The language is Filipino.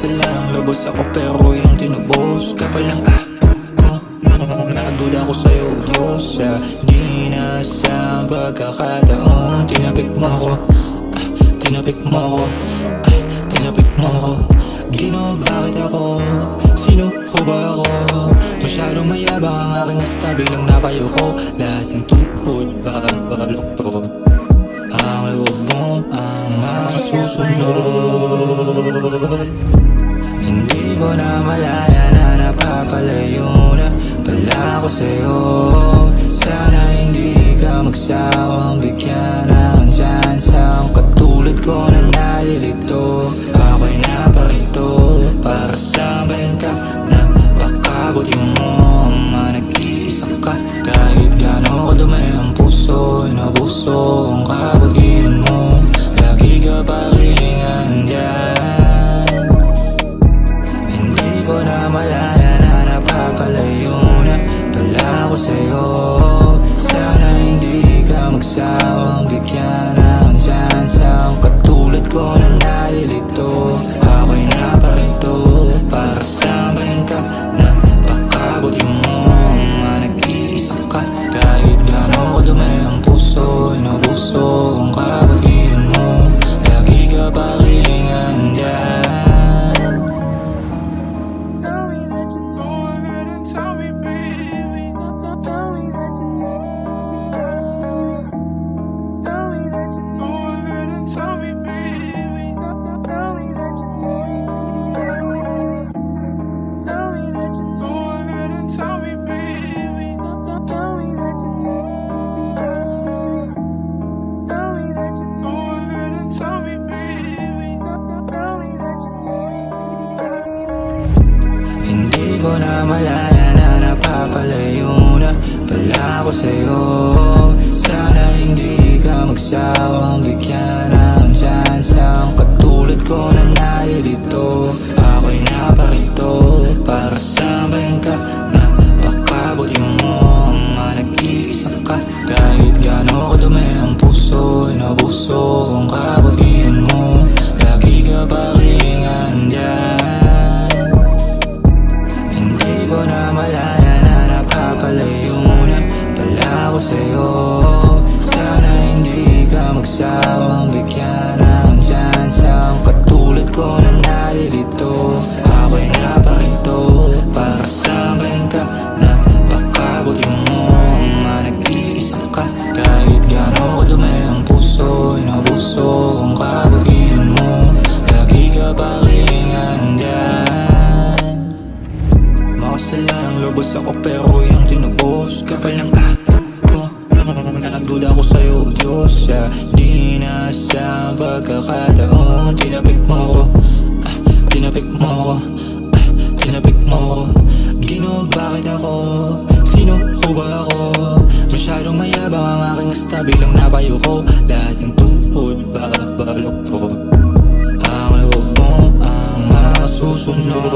Makasalanang lubos ako pero yung tinubos Kapal lang. Ah ko Nagduda ko sa'yo, Diyos ah, Di na sa pagkakataon. Tinapik mo ko ah, Tinapik mo ko ah, Tinapik mo ko Gino, bakit ako? Sino ko ba ako? Masyadong mayabang ang aking asta Biglang napayo ko Lahat ng tuhod Babalok to Ang loob mo Ang masusunod Hindi ko na malaya na napapalayo na Pala ako sa'yo. Sana hindi ka magsawang malaya na napapalayo na. Pala ako sa'yo ko na napapalayo na Pala ako sa'yo. Sana hindi ka magsawang bigyan ng chance. Ang katulad ko na nalilito Parang lubos ako pero yung tinubos. Ka palang apat ko. Nanagduda ko sa'yo o Diyos yeah. Di na Tinapik mo ko ah, Tinapik mo ko ah, Tinapik mo ko Gino bakit ako? Sino ko ba ako? Masyadong mayabang ang aking asta Bilang nabayo ko. Lahat ng tuhod babalok ko. Ang loob mo ang masusunod.